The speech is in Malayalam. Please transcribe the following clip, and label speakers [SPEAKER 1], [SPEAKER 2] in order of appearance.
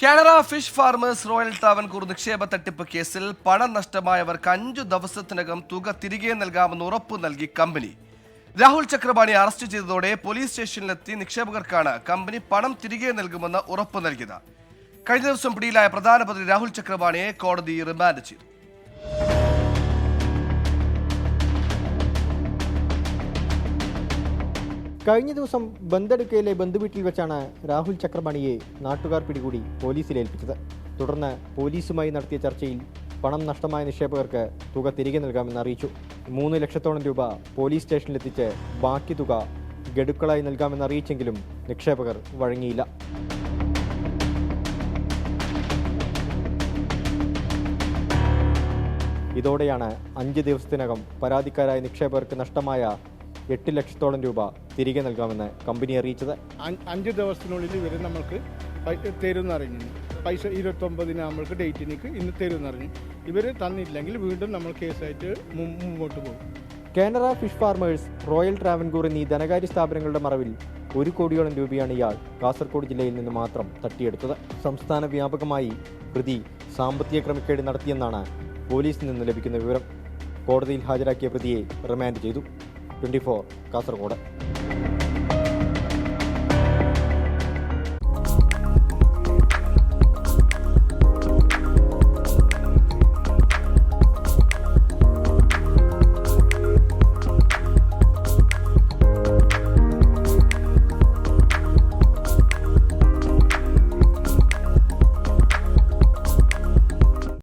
[SPEAKER 1] Canara fish farmers royal Travancore നിക്ഷേപ തട്ടിപ്പ് കേസിൽ പണം നഷ്ടമായവർക്ക് അഞ്ചു ദിവസത്തിനകം തുക തിരികെ നൽകാമെന്ന് ഉറപ്പു നൽകി കമ്പനി. രാഹുൽ ചക്രപാണി അറസ്റ്റ് ചെയ്തതോടെ പോലീസ് സ്റ്റേഷനിലെത്തി നിക്ഷേപകർക്കാണ് കമ്പനി പണം തിരികെ നൽകുമെന്ന് ഉറപ്പു നൽകിയത്. കഴിഞ്ഞ ദിവസം പിടിയിലായ പ്രധാനമന്ത്രി രാഹുൽ ചക്രപാണിയെ കോടതി റിമാൻഡ് ചെയ്തു.
[SPEAKER 2] കഴിഞ്ഞ ദിവസം ബന്ദടുക്കയിലെ ബന്ധുവീട്ടിൽ വെച്ചാണ് രാഹുൽ ചക്രപാണിയെ നാട്ടുകാർ പിടികൂടി പോലീസിൽ ഏൽപ്പിച്ചത്. തുടർന്ന് പോലീസുമായി നടത്തിയ ചർച്ചയിൽ പണം നഷ്ടമായ നിക്ഷേപകർക്ക് തുക തിരികെ നൽകാമെന്ന് അറിയിച്ചു. മൂന്ന് ലക്ഷത്തോളം രൂപ പോലീസ് സ്റ്റേഷനിലെത്തിച്ച് ബാക്കി തുക ഗഡുക്കളായി നൽകാമെന്ന് അറിയിച്ചെങ്കിലും നിക്ഷേപകർ വഴങ്ങിയില്ല. ഇതോടെയാണ് അഞ്ച് ദിവസത്തിനകം പരാതിക്കാരായ നിക്ഷേപകർക്ക് നഷ്ടമായ എട്ട് ലക്ഷത്തോളം രൂപ തിരികെ നൽകാമെന്ന് കമ്പനി അറിയിച്ചത്.
[SPEAKER 3] അഞ്ച് ദിവസത്തിനുള്ളിൽ ഇവർ നമ്മൾക്ക് പൈ- തരുമെന്ന് അറിഞ്ഞു പൈസ ഇരുപത്തൊമ്പതിന് നമ്മൾക്ക് ഡേറ്റിനേക്ക് ഇന്ന് തരുമെന്ന് അറിഞ്ഞു ഇവർ തന്നില്ലെങ്കിൽ വീണ്ടും നമ്മൾ കേസായിട്ട് മുമ്പോട്ട് പോകും.
[SPEAKER 2] Canara fish farmers royal Travancore എന്നീ ധനകാര്യ സ്ഥാപനങ്ങളുടെ മറവിൽ ഒരു കോടിയോളം രൂപയാണ് ഇയാൾ കാസർഗോഡ് ജില്ലയിൽ നിന്ന് മാത്രം തട്ടിയെടുത്തത്. സംസ്ഥാന വ്യാപകമായി പ്രതി സാമ്പത്തിക ക്രമക്കേട് നടത്തിയെന്നാണ് പോലീസിൽ നിന്ന് ലഭിക്കുന്ന വിവരം. കോടതിയിൽ ഹാജരാക്കിയ പ്രതിയെ റിമാൻഡ് ചെയ്തു. ട്വന്റി കാസർഗോഡ്.